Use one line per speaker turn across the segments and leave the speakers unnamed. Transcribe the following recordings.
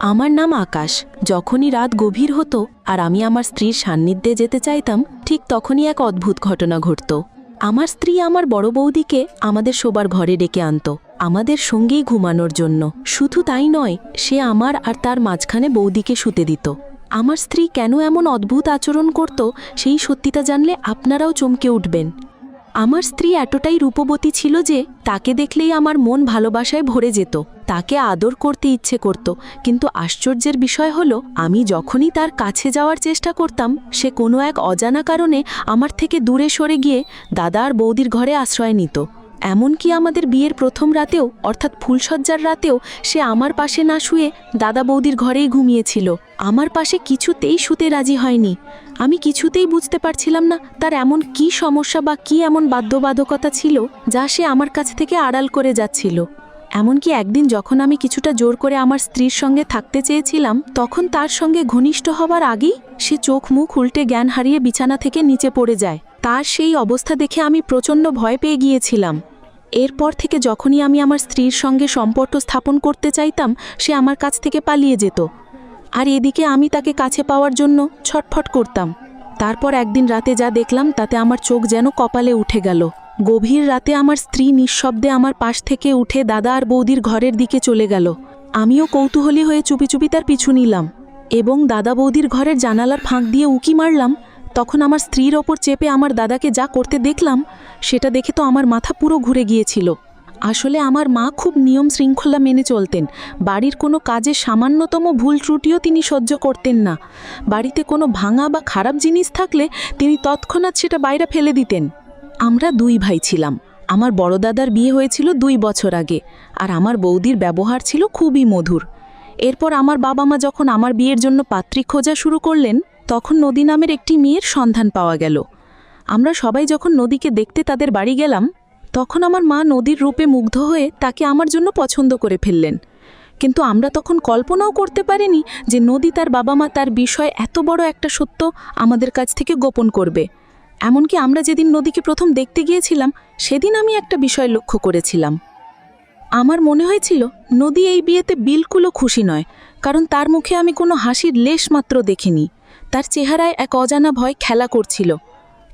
আমার নাম আকাশ। যখনই রাত গভীর হতো আর আমি আমার স্ত্রীর সান্নিধ্যে যেতে চাইতাম, ঠিক তখনই এক অদ্ভুত ঘটনা ঘটত। আমার স্ত্রী আমার বড় বৌদিকে আমাদের শোবার ঘরে ডেকে আনত। আমাদের সঙ্গেই ঘুমানোর জন্য। শুধু তাই নয়, সে আমার আর তার মাঝখানে বৌদিকে শুতে দিত। আমার স্ত্রী কেন এমন অদ্ভুত আচরণ করত, সেই সত্যিটা জানলে আপনারাও চমকে উঠবেন। আমার স্ত্রী এতটাই রূপবতী ছিল যে তাকে দেখলেই আমার মন ভালোবাসায় ভরে যেত। তাকে আদর করতে ইচ্ছে করত, কিন্তু আশ্চর্যের বিষয় হলো, আমি যখনই তার কাছে যাওয়ার চেষ্টা করতাম, সে কোনো এক অজানা কারণে আমার থেকে দূরে সরে গিয়ে দাদা আর বৌদির ঘরে আশ্রয় নিত। এমনকি আমাদের বিয়ের প্রথম রাতেও, অর্থাৎ ফুলসজ্জার রাতেও, সে আমার পাশে না শুয়ে দাদা বৌদির ঘরেই ঘুমিয়েছিল। আমার পাশে কিছুতেই শুতে রাজি হয়নি। আমি কিছুতেই বুঝতে পারছিলাম না তার এমন কি সমস্যা বা কি এমন বাধ্যবাধকতা ছিল যা সে আমার কাছ থেকে আড়াল করে যাচ্ছিল। এমনকি একদিন যখন আমি কিছুটা জোর করে আমার স্ত্রীর সঙ্গে থাকতে চেয়েছিলাম, তখন তার সঙ্গে ঘনিষ্ঠ হবার আগেই সে চোখ মুখ উল্টে জ্ঞান হারিয়ে বিছানা থেকে নিচে পড়ে যায়। তার সেই অবস্থা দেখে আমি প্রচণ্ড ভয় পেয়ে গিয়েছিলাম। এরপর থেকে যখনই আমি আমার স্ত্রীর সঙ্গে সম্পর্ক স্থাপন করতে চাইতাম, সে আমার কাছ থেকে পালিয়ে যেত। আর এদিকে আমি তাকে কাছে পাওয়ার জন্য ছটফট করতাম। তারপর একদিন রাতে যা দেখলাম, তাতে আমার চোখ যেন কপালে উঠে গেল। গভীর রাতে আমার স্ত্রী নিঃশব্দে আমার পাশ থেকে উঠে দাদা আর বৌদির ঘরের দিকে চলে গেল। আমিও কৌতূহলী হয়ে চুপি চুপি তার পিছু নিলাম এবং দাদা বৌদির ঘরের জানালার ফাঁক দিয়ে উকি মারলাম। তখন আমার স্ত্রীর ওপর চেপে আমার দাদাকে যা করতে দেখলাম, সেটা দেখে তো আমার মাথা পুরো ঘুরে গিয়েছিল। আসলে আমার মা খুব নিয়ম শৃঙ্খলা মেনে চলতেন। বাড়ির কোনো কাজে সামান্যতম ভুল ত্রুটিও তিনি সহ্য করতেন না। বাড়িতে কোনো ভাঙা বা খারাপ জিনিস থাকলে তিনি তৎক্ষণাৎ সেটা বাইরে ফেলে দিতেন। আমরা দুই ভাই ছিলাম। আমার বড় দাদার বিয়ে হয়েছিল দুই বছর আগে, আর আমার বৌদির ব্যবহার ছিল খুবই মধুর। এরপর আমার বাবা মা যখন আমার বিয়ের জন্য পাত্রী খোঁজা শুরু করলেন, তখন নদী নামের একটি মেয়ের সন্ধান পাওয়া গেল। আমরা সবাই যখন নদীকে দেখতে তাদের বাড়ি গেলাম তখন আমার মা নদীর রূপে মুগ্ধ হয়ে তাকে আমার জন্য পছন্দ করে ফেললেন। কিন্তু আমরা তখন কল্পনাও করতে পারিনি যে নদী তার বাবা মা তার বিষয় এত বড় একটা সত্য আমাদের কাছ থেকে গোপন করবে। এমনকি আমরা যেদিন নদীকে প্রথম দেখতে গিয়েছিলাম, সেদিন আমি একটা বিষয় লক্ষ্য করেছিলাম। আমার মনে হয়েছিল, নদী এই বিয়েতে বিলকুলও খুশি নয়, কারণ তার মুখে আমি কোনো হাসির লেশ মাত্র দেখিনি। তার চেহারায় এক অজানা ভয় খেলা করছিল।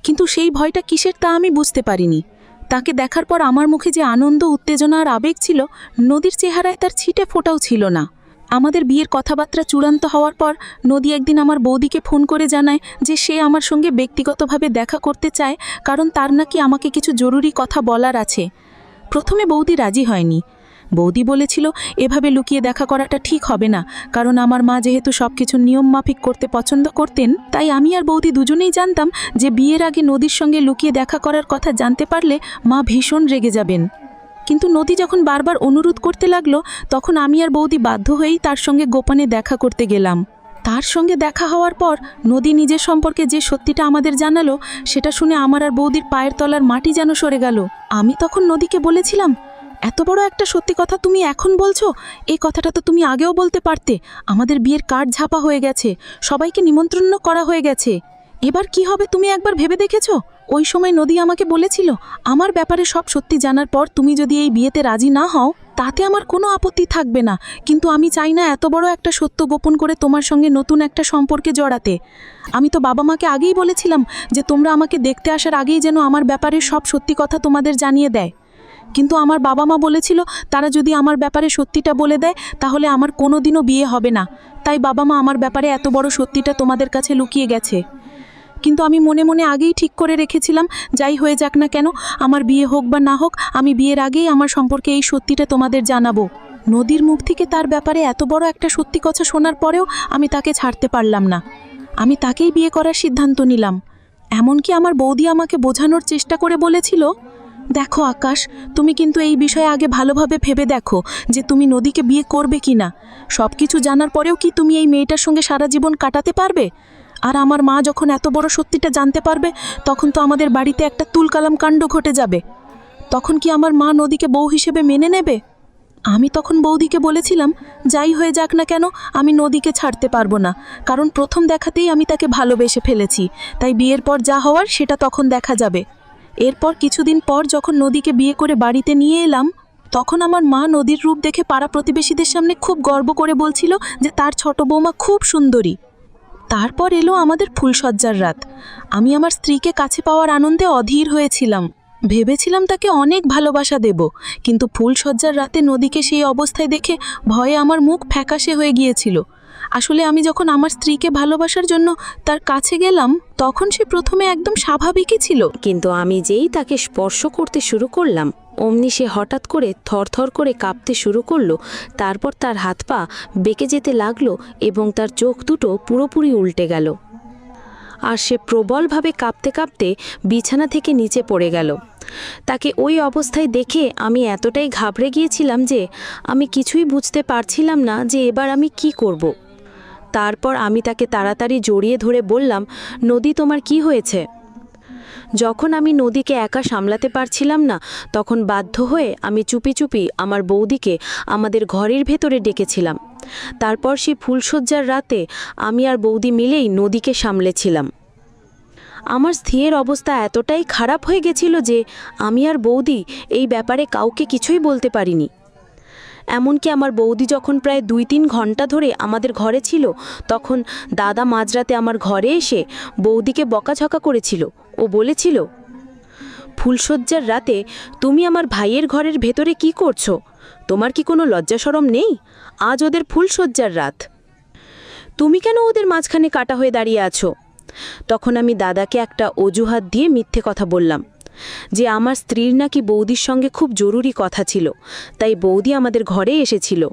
কিন্তু সেই ভয়টা কিসের তা আমি বুঝতে পারিনি। তাকে দেখার পর আমার মুখে যে আনন্দ, উত্তেজনা আর আবেগ ছিল, নদীর চেহারায় তার ছিটে ফোটাও ছিল না। আমাদের বিয়ের কথাবার্তা চূড়ান্ত হওয়ার পর নদী একদিন আমার বৌদিকে ফোন করে জানায় যে সে আমার সঙ্গে ব্যক্তিগতভাবে দেখা করতে চায়, কারণ তার নাকি আমাকে কিছু জরুরি কথা বলার আছে। প্রথমে বৌদি রাজি হয়নি। বৌদি বলেছিল, এভাবে লুকিয়ে দেখা করাটা ঠিক হবে না। কারণ আমার মা যেহেতু সব কিছু নিয়ম মাফিক করতে পছন্দ করতেন, তাই আমি আর বৌদি দুজনেই জানতাম যে বিয়ের আগে নদীর সঙ্গে লুকিয়ে দেখা করার কথা জানতে পারলে মা ভীষণ রেগে যাবেন। কিন্তু নদী যখন বারবার অনুরোধ করতে লাগল, তখন আমি আর বৌদি বাধ্য হয়েই তার সঙ্গে গোপনে দেখা করতে গেলাম। তার সঙ্গে দেখা হওয়ার পর নদী নিজের সম্পর্কে যে সত্যিটা আমাদের জানালো, সেটা শুনে আমার আর বৌদির পায়ের তলার মাটি যেন সরে গেল। আমি তখন নদীকে বলেছিলাম এত বড় একটা সত্যি কথা তুমি এখন বলছো? এই কথাটা তো তুমি আগেও বলতে পারতে। আমাদের বিয়ের কার্ড ঝাপা হয়ে গেছে। সবাইকে নিমন্ত্রণ করা হয়ে গেছে। এবার কি হবে তুমি একবার ভেবে দেখেছ? ওই সময় নদী আমাকে বলেছিল, আমার ব্যাপারে সব সত্যি জানার পর তুমি যদি এই বিয়েতে রাজি না হও, তাতে আমার কোনো আপত্তি থাকবে না। কিন্তু আমি চাই না এত বড় একটা সত্য গোপন করে তোমার সঙ্গে নতুন একটা সম্পর্কে জড়াতে। আমি তো বাবা মাকে আগেই বলেছিলাম যে তোমরা আমাকে দেখতে আসার আগেই যেন আমার ব্যাপারে সব সত্যি কথা তোমাদের জানিয়ে দেয়। কিন্তু আমার বাবা মা বলেছিল, তারা যদি আমার ব্যাপারে সত্যিটা বলে দেয়, তাহলে আমার কোনো দিনও বিয়ে হবে না। তাই বাবা মা আমার ব্যাপারে এত বড় সত্যিটা তোমাদের কাছে লুকিয়ে গেছে। কিন্তু আমি মনে মনে আগেই ঠিক করে রেখেছিলাম, যাই হয়ে যাক না কেন, আমার বিয়ে হোক বা না হোক, আমি বিয়ের আগেই আমার সম্পর্কে এই সত্যিটা তোমাদের জানাব। নদীর মুখ থেকে তার ব্যাপারে এত বড় একটা সত্যি কথা শোনার পরেও আমি তাকে ছাড়তে পারলাম না। আমি তাকেই বিয়ে করার সিদ্ধান্ত নিলাম। এমনকি আমার বৌদি আমাকে বোঝানোর চেষ্টা করে বলেছিল দেখো আকাশ, তুমি কিন্তু এই বিষয়ে আগে ভালোভাবে ভেবে দেখো যে তুমি নদীকে বিয়ে করবে কি না সব কিছু জানার পরেও কি তুমি এই মেয়েটার সঙ্গে সারা জীবন কাটাতে পারবে? আর আমার মা যখন এত বড় সত্যিটা জানতে পারবে, তখন তো আমাদের বাড়িতে একটা তুলকালাম কাণ্ড ঘটে যাবে। তখন কি আমার মা নদীকে বউ হিসেবে মেনে নেবে? আমি তখন বৌদিকে বলেছিলাম, যাই হয়ে যাক না কেন, আমি নদীকে ছাড়তে পারব না। কারণ প্রথম দেখাতেই আমি তাকে ভালোবেসে ফেলেছি। তাই বিয়ের পর যা হওয়ার, সেটা তখন দেখা যাবে। এরপর কিছুদিন পর যখন নদীকে বিয়ে করে বাড়িতে নিয়ে এলাম,
তখন আমার মা নদীর রূপ দেখে পাড়া প্রতিবেশীদের সামনে খুব গর্ব করে বলছিল যে তার ছোট বৌমা খুব সুন্দরী। তারপর এলো আমাদের ফুলসজ্জার রাত। আমি আমার স্ত্রীকে কাছে পাওয়ার আনন্দে অধীর হয়েছিলাম। ভেবেছিলাম তাকে অনেক ভালোবাসা দেব, কিন্তু ফুলসজ্জার রাতে নদীকে সেই অবস্থায় দেখে ভয়ে আমার মুখ ফ্যাকাশে হয়ে গিয়েছিল। আসলে আমি যখন আমার স্ত্রীকে ভালোবাসার জন্য তার কাছে গেলাম, তখন সে প্রথমে একদম স্বাভাবিকই ছিল।
কিন্তু আমি যেই তাকে স্পর্শ করতে শুরু করলাম, অমনি সে হঠাৎ করে থরথর করে কাঁপতে শুরু করল, তারপর তার হাত পা বেঁকে যেতে লাগল এবং তার চোখ দুটো পুরোপুরি উল্টে গেল। আর সে প্রবলভাবে কাঁপতে কাঁপতে বিছানা থেকে নিচে পড়ে গেল। তাকে ওই অবস্থায় দেখে আমি এতটাই ঘাবড়ে গিয়েছিলাম যে আমি কিছুই বুঝতে পারছিলাম না যে এবার আমি কি করব। তারপর আমি তাকে তাড়াতাড়ি জড়িয়ে ধরে বললাম, নদী, তোমার কি হয়েছে? যখন আমি নদীকে একা সামলাতে পারছিলাম না, তখন বাধ্য হয়ে আমি চুপি চুপি আমার বৌদিকে আমাদের ঘরের ভেতরে ডেকেছিলাম। তারপর সেই ফুলশয্যার রাতে আমি আর বৌদি মিলেই নদীকে সামলেছিলাম। আমার স্থির অবস্থা এতটাই খারাপ হয়ে গেছিল যে আমি আর বৌদি এই ব্যাপারে কাউকে কিছুই বলতে পারিনি। এমনকি আমার বৌদি যখন প্রায় দুই তিন ঘণ্টা ধরে আমাদের ঘরে ছিল, তখন দাদা মাঝরাতে আমার ঘরে এসে বৌদিকে বকাঝকা করেছিল। ও বলেছিল, ফুলশয্যার রাতে তুমি আমার ভাইয়ের ঘরের ভেতরে কি করছ? তোমার কি কোনো লজ্জা সরম নেই? আজ ওদের ফুলশয্যার রাত। তুমি কেন ওদের মাঝখানে কাটা হয়ে দাঁড়িয়ে আছো? তখন আমি দাদাকে একটা অজুহাত দিয়ে মিথ্যে কথা বললাম। যে আমার স্ত্রীর নাকি বৌদির সঙ্গে খুব জরুরি কথা ছিল, তাই বৌদি আমাদের ঘরে এসেছিল।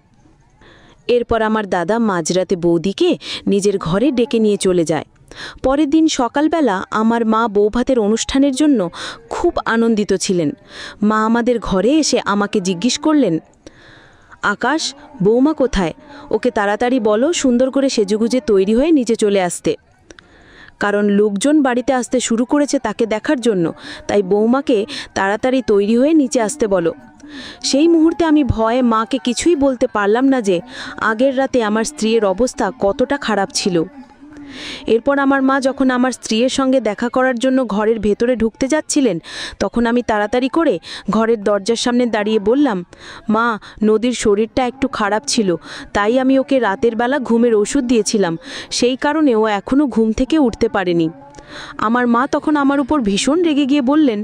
এরপর আমার দাদা মাঝরাতে বৌদিকে নিজের ঘরে ডেকে নিয়ে চলে যায়। পরের দিন সকালবেলা আমার মা বৌভাতের অনুষ্ঠানের জন্য খুব আনন্দিত ছিলেন। মা আমাদের ঘরে এসে আমাকে জিজ্ঞেস করলেন, আকাশ, বৌমা কোথায়? ওকে তাড়াতাড়ি বলো সুন্দর করে সেজুগুজে তৈরি হয়ে নিচে চলে আসতে। কারণ লোকজন বাড়িতে আসতে শুরু করেছে তাকে দেখার জন্য। তাই বৌমাকে তাড়াতাড়ি তৈরি হয়ে নিচে আসতে বলো। সেই মুহূর্তে আমি ভয়ে মাকে কিছুই বলতে পারলাম না যে আগের রাতে আমার স্ত্রীর অবস্থা কতটা খারাপ ছিল। এরপর আমার মা যখন আমার স্ত্রীর সঙ্গে দেখা করার জন্য ঘরের ভেতরে ঢুকতে যাচ্ছিলেন, তখন আমি তাড়াতাড়ি করে ঘরের দরজার সামনে দাঁড়িয়ে বললাম, মা, নদীর শরীরটা একটু খারাপ ছিল, তাই আমি ওকে রাতের বেলা ঘুমের ওষুধ দিয়েছিলাম, সেই কারণে ও এখনও ঘুম থেকে উঠতে পারেনি। আমার মা তখন আমার উপর ভীষণ রেগে গিয়ে বললেন,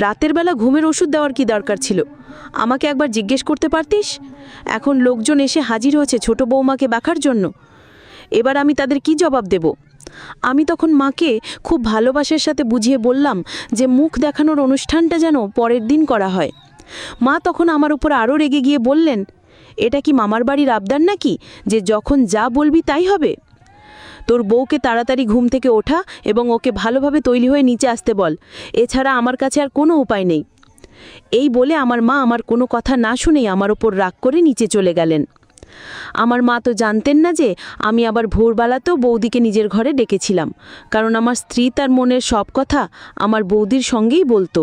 রাতের বেলা ঘুমের ওষুধ দেওয়ার কি দরকার ছিল? আমাকে একবার জিজ্ঞেস করতে পারতিস? এখন লোকজন এসে হাজির হয়েছে ছোট বৌমাকে বাঁকার জন্য। এবার আমি তাদের কি জবাব দেব? আমি তখন মাকে খুব ভালোবাসার সাথে বুঝিয়ে বললাম যে মুখ দেখানোর অনুষ্ঠানটা যেন পরের দিন করা হয়। মা তখন আমার উপর আরও রেগে গিয়ে বললেন, এটা কি মামার বাড়ির আবদার নাকি? যে যখন যা বলবি তাই হবে? তোর বউকে তাড়াতাড়ি ঘুম থেকে ওঠা এবং ওকে ভালোভাবে তৈরি হয়ে নিচে আসতে বল। এছাড়া আমার কাছে আর কোনো উপায় নেই। এই বলে আমার মা আমার কোনো কথা না শুনেই আমার ওপর রাগ করে নিচে চলে গেলেন। আমার মা তো জানতেন না যে আমি আবার ভোরবেলাতেও বৌদিকে নিজের ঘরে ডেকেছিলাম, কারণ আমার স্ত্রী তার মনের সব কথা আমার বৌদির সঙ্গেই বলতো।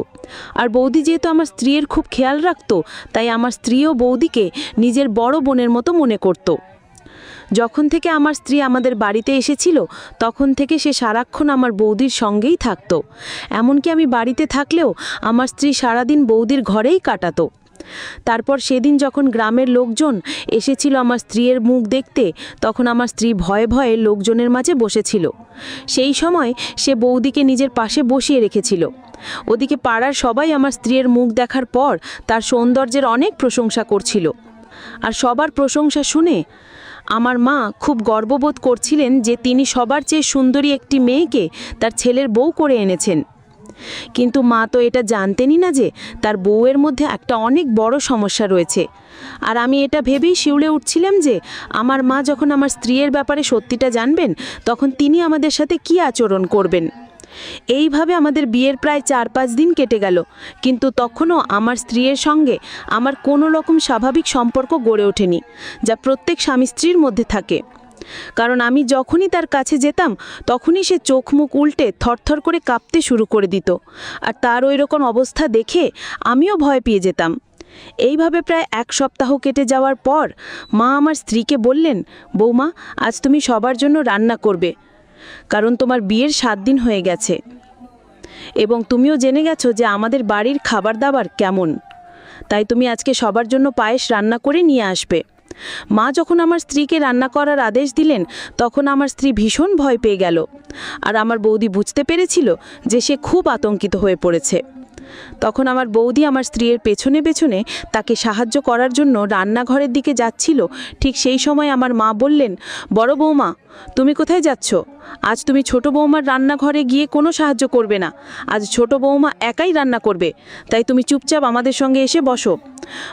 আর বৌদি যেহেতু আমার স্ত্রীর খুব খেয়াল রাখতো, তাই আমার স্ত্রীও বৌদিকে নিজের বড় বোনের মতো মনে করতো। যখন থেকে আমার স্ত্রী আমাদের বাড়িতে এসেছিল, তখন থেকে সে সারাক্ষণ আমার বৌদির সঙ্গেই থাকতো। এমনকি আমি বাড়িতে থাকলেও আমার স্ত্রী সারাদিন বৌদির ঘরেই কাটাতো। তারপর সেদিন যখন গ্রামের লোকজন এসেছিল আমার স্ত্রীর মুখ দেখতে, তখন আমার স্ত্রী ভয়ে ভয়ে লোকজনের মাঝে বসেছিল। সেই সময় সে বৌদিকে নিজের পাশে বসিয়ে রেখেছিল। ওদিকে পাড়ার সবাই আমার স্ত্রীর মুখ দেখার পর তার সৌন্দর্যের অনেক প্রশংসা করছিল। আর সবার প্রশংসা শুনে আমার মা খুব গর্ববোধ করছিলেন যে তিনি সবার চেয়ে সুন্দরী একটি মেয়েকে তার ছেলের বউ করে এনেছেন। কিন্তু মা তো এটা জানতেনই না যে তার বউয়ের মধ্যে একটা অনেক বড় সমস্যা রয়েছে। আর আমি এটা ভেবেই শিউলে উঠছিলাম যে আমার মা যখন আমার স্ত্রীর ব্যাপারে সত্যিটা জানবেন, তখন তিনি আমাদের সাথে কি আচরণ করবেন। এইভাবে আমাদের বিয়ের প্রায় চার পাঁচ দিন কেটে গেল, কিন্তু তখনও আমার স্ত্রীর সঙ্গে আমার কোনো রকম স্বাভাবিক সম্পর্ক গড়ে ওঠেনি, যা প্রত্যেক স্বামী স্ত্রীর মধ্যে থাকে। কারণ আমি যখনই তার কাছে যেতাম, তখনই সে চোখ মুখ উল্টে থরথর করে কাঁপতে শুরু করে দিত। আর তার ওই রকম অবস্থা দেখে আমিও ভয় পেয়ে যেতাম। এইভাবে প্রায় এক সপ্তাহ কেটে যাওয়ার পর মা আমার স্ত্রীকে বললেন, বৌমা, আজ তুমি সবার জন্য রান্না করবে, কারণ তোমার বিয়ের সাত দিন হয়ে গেছে। এবং তুমিও জেনে গেছো যে আমাদের বাড়ির খাবার দাবার কেমন। তাই তুমি আজকে সবার জন্য পায়েস রান্না করে নিয়ে আসবে। মা যখন আমার স্ত্রীকে রান্না করার আদেশ দিলেন, তখন আমার স্ত্রী ভীষণ ভয় পেয়ে গেল। আর আমার বৌদি বুঝতে পেরেছিল যে সে খুব আতঙ্কিত হয়ে পড়েছে। তখন আমার বৌদি আমার স্ত্রীর পেছনে পেছনে তাকে সাহায্য করার জন্য রান্নাঘরের দিকে যাচ্ছিল। ঠিক সেই সময় আমার মা বললেন, বড় বৌমা, তুমি কোথায় যাচ্ছ? আজ তুমি ছোট বৌমার রান্নাঘরে গিয়ে কোনো সাহায্য করবে না। আজ ছোট বৌমা একাই রান্না করবে, তাই তুমি চুপচাপ আমাদের সঙ্গে এসে বসো।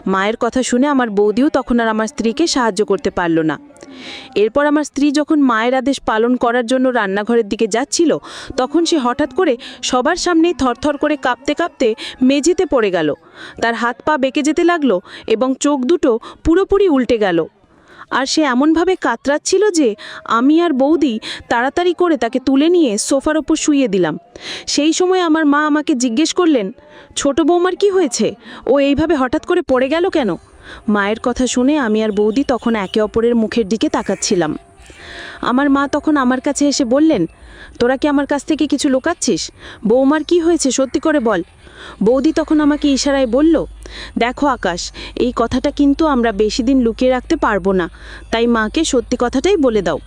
মায়ের কথা শুনে আমার বৌদিও তখন আর আমার স্ত্রীকে সাহায্য করতে পারল না। এরপর আমার স্ত্রী যখন মায়ের আদেশ পালন করার জন্য রান্নাঘরের দিকে যাচ্ছিল, তখন সে হঠাৎ করে সবার সামনেই থরথর করে কাঁপতে কাঁপতে মেঝেতে পড়ে গেল। তার হাত পা বেঁকে যেতে লাগল এবং চোখ দুটো পুরোপুরি উল্টে গেল। আর সে এমনভাবে কাতরাচ্ছিল যে আমি আর বৌদি তাড়াতাড়ি করে তাকে তুলে নিয়ে সোফার ওপর শুইয়ে দিলাম। সেই সময় আমার মা আমাকে জিজ্ঞেস করলেন, ছোট বৌমার কি হয়েছে? ও এইভাবে হঠাৎ করে পড়ে গেল কেন? মায়ের কথা শুনে আমি আর বৌদি তখন একে অপরের মুখের দিকে তাকাচ্ছিলাম। আমার মা তখন আমার কাছে এসে বললেন, তোরা কি আমার কাছ থেকে কিছু লুকাচ্ছিস? বৌমার কি হয়েছে সত্যি করে বল। বৌদি তখন আমাকে ইশারায় বলল, দেখো আকাশ, এই কথাটা কিন্তু আমরা বেশি দিন লুকিয়ে রাখতে পারব না, তাই মাকে সত্যি কথাটাই বলে দাও।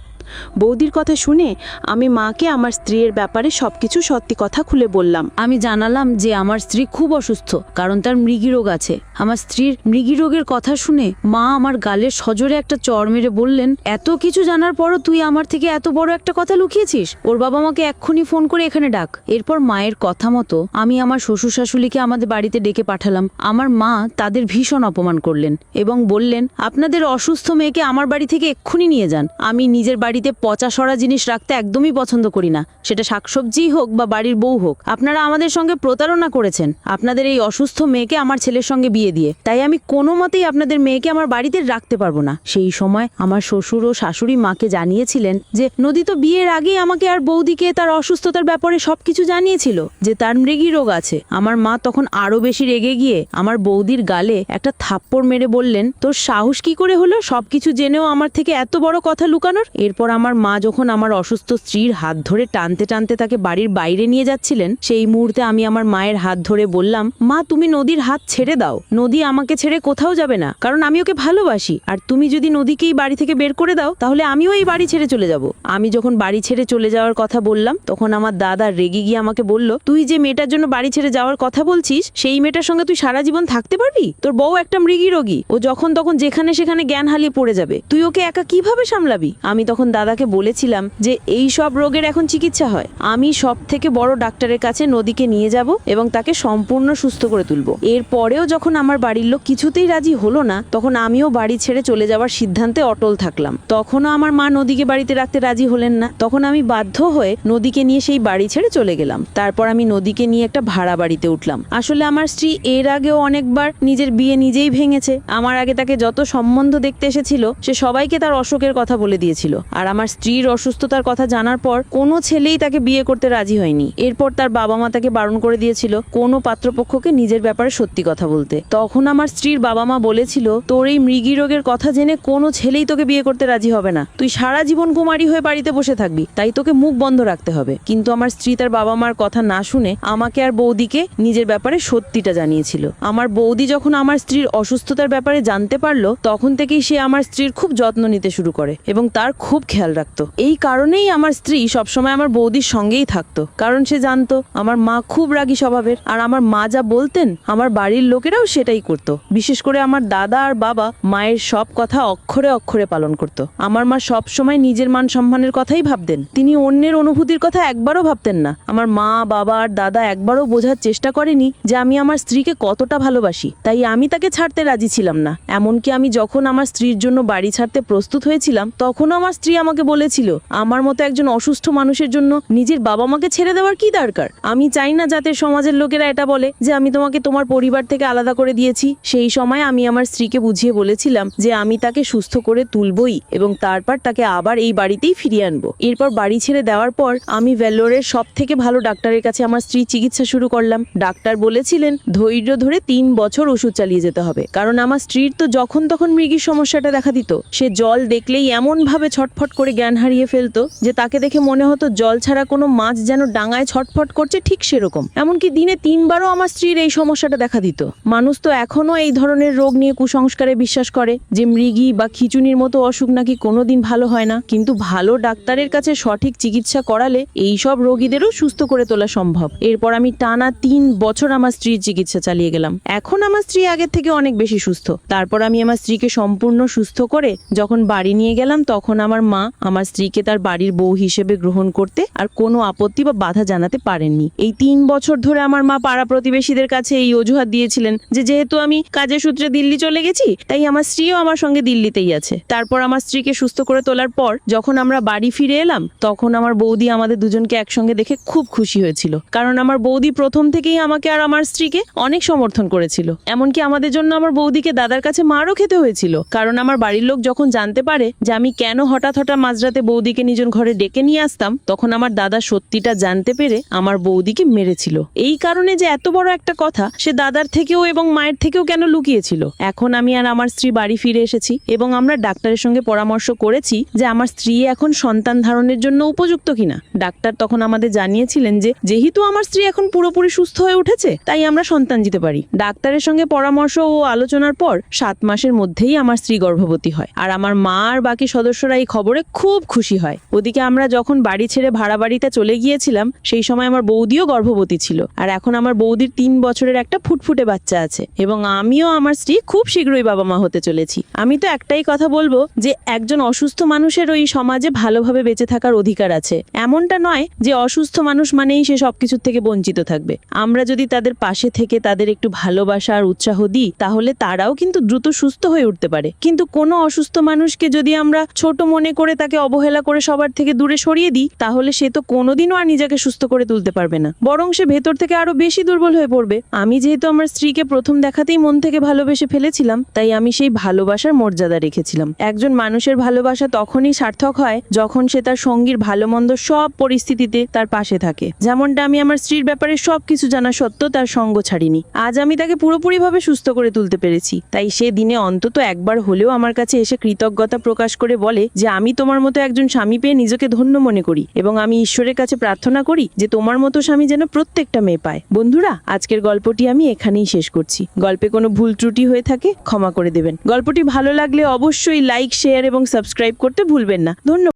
বৌদির কথা শুনে আমি মাকে আমার স্ত্রীর ব্যাপারে সবকিছু সত্যি কথা খুলে বললাম।
আমি জানালাম যে আমার স্ত্রী খুব অসুস্থ, কারণ তার মৃগী রোগ আছে। আমার স্ত্রীর মৃগী রোগের কথা শুনে মা আমার গালে সজোরে একটা চর মেরে বললেন, এত কিছু জানার পরও তুই আমার থেকে এত বড় একটা কথা লুকিয়েছিস? ওর বাবা মাকে এক্ষুনি ফোন করে এখানে ডাক। এরপর মায়ের কথা মতো আমি আমার শ্বশুর শাশুড়িকে আমাদের বাড়িতে ডেকে পাঠালাম। আমার মা তাদের ভীষণ অপমান করলেন এবং বললেন, আপনাদের অসুস্থ মেয়েকে আমার বাড়ি থেকে এক্ষুনি নিয়ে যান। আমি নিজের বাড়িতে পচা সরা জিনিস রাখতে একদমই পছন্দ করি না। সেটা শাকসবজিই হোক বা বাড়ির বউ হোক। আপনারা আমাদের সঙ্গে প্রতারণা করেছেন। আপনাদের এই অসুস্থ মেয়েকে আমার ছেলের সঙ্গে বিয়ে দিয়ে। তাই আমি কোনো মতেই আপনাদের মেয়েকে আমার বাড়িতে রাখতে পারব না। সেই সময় আমার শ্বশুর ও শাশুড়ি মাকে জানিয়েছিলেন যে, নদী তো বিয়ের আগেই আমাকে আর বৌদিকে তার অসুস্থতার ব্যাপারে সবকিছু জানিয়েছিল, যে তার মৃগী রোগ আছে। আমার মা তখন আরও বেশি রেগে গিয়ে আমার বৌদির গালে একটা থাপ্পড় মেরে বললেন, তোর সাহস কি করে হলো? সবকিছু জেনেও আমার থেকে এত বড় কথা লুকানোর? এরপর আমার মা যখন আমার অসুস্থ স্ত্রীর হাত ধরে টানতে টানতে তাকে বাড়ির বাইরে নিয়ে যাচ্ছিলেন, সেই মুহূর্তে আমি আমার মায়ের হাত ধরে বললাম, মা, তুমি নদীর হাত ছেড়ে দাও। নদী আমাকে ছেড়ে কোথাও যাবে না, কারণ আমি ওকে ভালোবাসি। আর তুমি যদি নদীকেই বাড়ি থেকে বের করে দাও, তাহলে আমিও এই বাড়ি ছেড়ে চলে যাব। আমি যখন বাড়ি ছেড়ে চলে যাওয়ার কথা বললাম, তখন আমার দাদা রেগে গিয়ে আমাকে বলল, তুই যে মেয়েটার জন্য বাড়ি ছেড়ে যাওয়ার কথা বলছিস, সেই মেয়েটার সঙ্গে তুই সারা জীবন থাকতে পারবি? তোর বউ একটা মৃগী রোগী। ও যখন তখন যেখানে সেখানে জ্ঞান হালিয়ে পড়ে যাবে। তুই ওকে একা কীভাবে সামলাবি? আমি তখন দাদাকে বলেছিলাম যে, এই সব রোগের এখন চিকিৎসা হয়। আমি সব থেকে বড় ডাক্তারের কাছে নদীকে নিয়ে যাব এবং তাকে সম্পূর্ণ সুস্থ করে তুলব। এরপরেও যখন আমার বাড়ির লোক কিছুতেই রাজি হলো না, তখন আমিও বাড়ি ছেড়ে চলে যাওয়ার সিদ্ধান্তে অটল থাকলাম। তখনও আমার মা নদীকে বাড়িতে রাখতে রাজি হলেন না। তখন আমি বাধ্য হয়ে নদীকে নিয়ে সেই বাড়ি ছেড়ে চলে গেলাম। তারপর আমি নদীকে নিয়ে একটা ভাড়া বাড়িতে উঠলাম। আসলে আমার স্ত্রী এর আগেও অনেকবার নিজের বিয়ে নিজেই ভেঙেছে। আমার আগে তাকে যত সম্বন্ধ দেখতে এসেছিল, সে সবাইকে তার অশোকের কথা বলে দিয়েছিল। আর আমার স্ত্রীর অসুস্থতার কথা জানার পর কোনো ছেলেই তাকে বিয়ে করতে রাজি হয়নি। এরপর তার বাবা মা তাকে বারণ করে দিয়েছিল কোনো পাত্রপক্ষকে নিজের ব্যাপারে সত্যি কথা বলতে। তখন আমার স্ত্রীর বাবা মা বলেছিল, তোর এই মৃগী রোগের কথা জেনে কোনো ছেলেই তোকে বিয়ে করতে রাজি হবে না। তুই সারা জীবন কুমারী হয়ে বাড়িতে বসে থাকবি, তাই তোকে মুখ বন্ধ রাখতে হবে। কিন্তু আমার স্ত্রী তার বাবা মার কথা না শুনে আমাকে আর বৌদিকে নিজের ব্যাপারে সত্যিটা জানিয়েছিল। আমার বৌদি যখন আমার স্ত্রীর অসুস্থতার ব্যাপারে জানতে পারল, তখন থেকেই সে আমার স্ত্রীর খুব যত্ন নিতে শুরু করে এবং তার খুব খেয়াল রাখতো। এই কারণেই আমার স্ত্রী সবসময় আমার বৌদির সঙ্গেই থাকতো। কারণ সে জানতো, আমার মা খুব রাগী স্বভাবের আর আমার মা যা বলতেন, আমার বাড়ির লোকেরাও সেটাই করতো। বিশেষ করে আমার দাদা আর বাবা মায়ের সব কথা অক্ষরে অক্ষরে পালন করতো। আমার মা সব সময় নিজের মান সম্মানের কথাই ভাবতেন। তিনি অন্যের অনুভূতির কথা একবারও ভাবতেন না। আমার মা, বাবা আর দাদা একবারও বোঝার চেষ্টা করেনি যে আমি আমার স্ত্রীকে কতটা ভালোবাসি। তাই আমি তাকে ছাড়তে রাজি ছিলাম না। এমনকি আমি যখন আমার স্ত্রীর জন্য বাড়ি ছাড়তে প্রস্তুত হয়েছিলাম, তখনও আমার স্ত্রী আমাকে বলেছিল, আমার মতো একজন অসুস্থ মানুষের জন্য নিজের বাবা মাকে ছেড়ে দেওয়ার কি দরকার? আমি চাই না যাতে সমাজের লোকেরা এটা বলে যে আমি তোমাকে তোমার পরিবার থেকে আলাদা করে দিয়েছি। সেই সময় আমি আমার স্ত্রীকে বুঝিয়ে বলেছিলাম যে আমি তাকে সুস্থ করে তুলবই এবং তারপর তাকে আবার এই বাড়িতেই ফিরিয়ে আনব। এরপর বাড়ি ছেড়ে দেওয়ার পর আমি ভেলোরের সব থেকে ভালো ডাক্তারের কাছে আমার স্ত্রী চিকিৎসা শুরু করলাম। ডাক্তার বলেছিলেন, ধৈর্য ধরে তিন বছর ওষুধ চালিয়ে যেতে হবে। কারণ আমার স্ত্রীর তো যখন তখন মৃগীর সমস্যাটা দেখা দিত। সে জল দেখলেই এমন ভাবে ছটফট ছটফট করে জ্ঞান হারিয়ে ফেলতো যে তাকে দেখে মনে হতো জল ছাড়া কোনো মাছ যেন ডাঙায় ছটফট করছে ঠিক সেরকম। এমনকি দিনে তিনবারও আমার স্ত্রীর এই সমস্যাটা দেখা দিত। মানুষ তো এখনও এই ধরনের রোগ নিয়ে কুসংস্কারে বিশ্বাস করে যে মৃগী বা খিচুনির মতো অসুখ নাকি কোনোদিন ভালো হয় না। কিন্তু ভালো ডাক্তারের কাছে সঠিক চিকিৎসা করালে এই সব রোগীদেরও সুস্থ করে তোলা সম্ভব। এরপর আমি টানা তিন বছর আমার স্ত্রীর চিকিৎসা চালিয়ে গেলাম। এখন আমার স্ত্রী আগের থেকে অনেক বেশি সুস্থ। তারপর আমি আমার স্ত্রীকে সম্পূর্ণ সুস্থ করে যখন বাড়ি নিয়ে গেলাম, তখন আমার মা আমার স্ত্রীকে তার বাড়ির বউ হিসেবে গ্রহণ করতে আর কোনো আপত্তি বা বাধা জানাতে পারেননি। এই তিন বছর ধরে আমার মা পাড়া প্রতিবেশীদের কাছে এই অজুহাত দিয়েছিলেন যে যেহেতু আমি কাজের সূত্রে দিল্লি চলে গেছি, তাই আমার স্ত্রীও আমার সঙ্গে দিল্লিতেই আছে। তারপর আমার স্ত্রীকে সুস্থ করে তোলার পর যখন আমরা বাড়ি ফিরে এলাম, তখন আমার বৌদি আমাদের দুজনকে একসঙ্গে দেখে খুব খুশি হয়েছিল। কারণ আমার বৌদি প্রথম থেকেই আমাকে আর আমার স্ত্রীকে অনেক সমর্থন করেছিল। এমনকি আমাদের জন্য আমার বৌদিকে দাদার কাছে মারও খেতে হয়েছিল। কারণ আমার বাড়ির লোক যখন জানতে পারে যে আমি কেন হঠাৎ হঠাৎ মাঝরাতে বৌদিকে নিজের ঘরে ডেকে নিয়ে আসতাম, তখন আমার দাদা সত্যিটা জানতে পেরে আমার বৌদিকে মেরেছিল। এই কারণে যে এত বড় একটা কথা, সে দাদার থেকেও এবং মায়ের থেকেও কেন লুকিয়েছিল? এখন আমি আর আমার স্ত্রী বাড়ি ফিরে এসেছি এবং আমরা ডাক্তারের সঙ্গে পরামর্শ করেছি যে আমার স্ত্রী এখন সন্তান ধারণের জন্য উপযুক্ত কিনা। ডাক্তার তখন আমাদের জানিয়েছিলেন যে, যেহেতু আমার স্ত্রী এখন পুরোপুরি সুস্থ হয়ে উঠেছে, তাই আমরা সন্তান দিতে পারি। ডাক্তারের সঙ্গে পরামর্শ ও আলোচনার পর সাত মাসের মধ্যেই আমার স্ত্রী গর্ভবতী হয়। আর আমার মা আর বাকি সদস্যরা এই খবরে খুব খুশি হয়। ওদিকে আমরা যখন বাড়ি ছেড়ে ভাড়া বাড়িতে চলে গিয়েছিলাম, সেই সময় আমার বৌদিও গর্ভবতী ছিল। আর এখন আমার বৌদির তিন বছরের একটা ফুটফুটে বাচ্চা আছে এবং আমিও আমার স্ত্রী খুব শীঘ্রই বাবা মা হতে চলেছি। আমি তো একটাই কথা বলব যে, একজন অসুস্থ মানুষের ওই সমাজে ভালোভাবে বেঁচে থাকার অধিকার আছে। এমনটা নয় যে, অসুস্থ মানুষ মানেই সে সবকিছুর থেকে বঞ্চিত থাকবে। আমরা যদি তাদের পাশে থেকে তাদের একটু ভালোবাসা আর উৎসাহ দিই, তাহলে তারাও কিন্তু দ্রুত সুস্থ হয়ে উঠতে পারে। কিন্তু কোনো অসুস্থ মানুষকে যদি আমরা ছোট মনে করে তাকে অবহেলা করে সবার থেকে দূরে সরিয়ে দিই, তাহলে সে তো কোনোদিনও আর নিজেকে সুস্থ করে তুলতে পারবে না। বরং সে ভেতর থেকে আরও বেশি দুর্বল হয়ে পড়বে। আমি যেহেতু আমার স্ত্রীকে প্রথম দেখাতেই মন থেকে ভালোবেসে ফেলেছিলাম, তাই আমি সেই ভালোবাসার মর্যাদা রেখেছিলাম। একজন মানুষের ভালোবাসা তখনই সার্থক হয় যখন সে তার সঙ্গীর ভালো মন্দ সব পরিস্থিতিতে তার পাশে থাকে। যেমনটা আমি আমার স্ত্রীর ব্যাপারে সবকিছু জানা সত্ত্বেও তার সঙ্গ ছাড়িনি। আজ আমি তাকে পুরোপুরিভাবে সুস্থ করে তুলতে পেরেছি। তাই সে দিনে অন্তত একবার হলেও আমার কাছে এসে কৃতজ্ঞতা প্রকাশ করে বলে যে আমি তোমার মতো একজন স্বামী পেয়ে নিজেকে ধন্য মনে করি এবং আমি ঈশ্বরের কাছে প্রার্থনা করি যে তোমার মতো স্বামী যেন প্রত্যেকটা মেয়ে পায়। বন্ধুরা, আজকের গল্পটি আমি এখানেই শেষ করছি। গল্পে কোনো ভুল ত্রুটি হয়ে থাকে, ক্ষমা করে দেবেন। গল্পটি ভালো লাগলে অবশ্যই লাইক, শেয়ার এবং সাবস্ক্রাইব করতে ভুলবেন না। ধন্যবাদ।